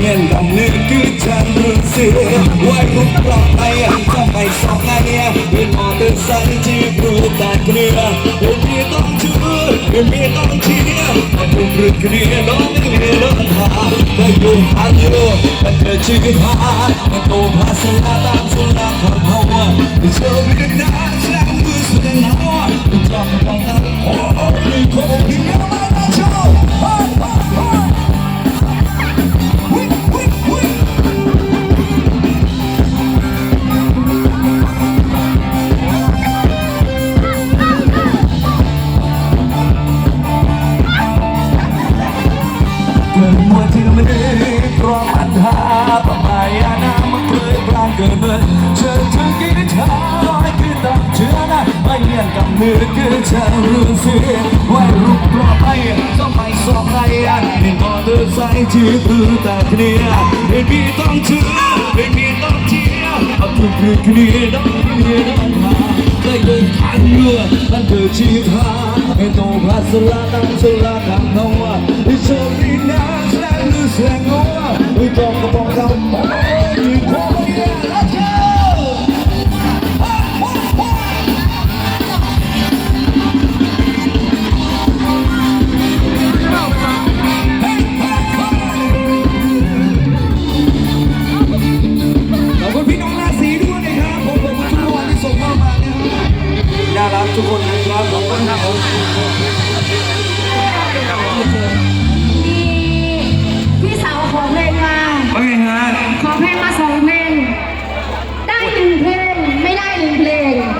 เงี้ยดำนึกคือฉันรู้สึกว่ารูปปลอดภัยทำไมสองไงเป็นมอเตอร์ไซค์ที่ปลูกตาเกลือเป็นมีต้องชื่อเป็นมีต้องเชียร์แต่ผมรึกเรียนน้องไม่เรียนเลิกหาแต่อยู่หาอยู่แต่เธอชื่อพาแต่โตภาษาตามสุราของเขาแต่เธอไม่ได้น่าฉันมือสุดหนาวจำต้องนั้นโอ้โหมีคนที่ยังไม่ได้ชอบเมัวที่มันดีเพราะปัญหาประมาณน้ำมันเคยกลางเกิดเมื่อเชิญถึงกินชาลอยคือตับเชื้อนะไม่เงียนกับมือคือฉันรู้สึกว่ารูปปลอดภัยต้องไปสอใส่ที่มือตาเคลียไม่มีต้องเชื่อไม่มีต้องเชียร์เอาทุกเรื่องเคลียร์ต้องเคลียร์ต้องหาได้เดินทางเรือมันเกิดชีพาให้โตพาสลาดังสลาดังเอาว่าที่โชคดีนะ แสลงหรือแสลงเอาว่าไม่ต้องกระบอกเราโอ้ยมีความเยี่ยม Let's go ขอ สาวขอเพลงมาว่าไงฮะ ขอเพลงมาสองเพลงได้หนึ่งเพลงไม่ได้หนึ่งเพลง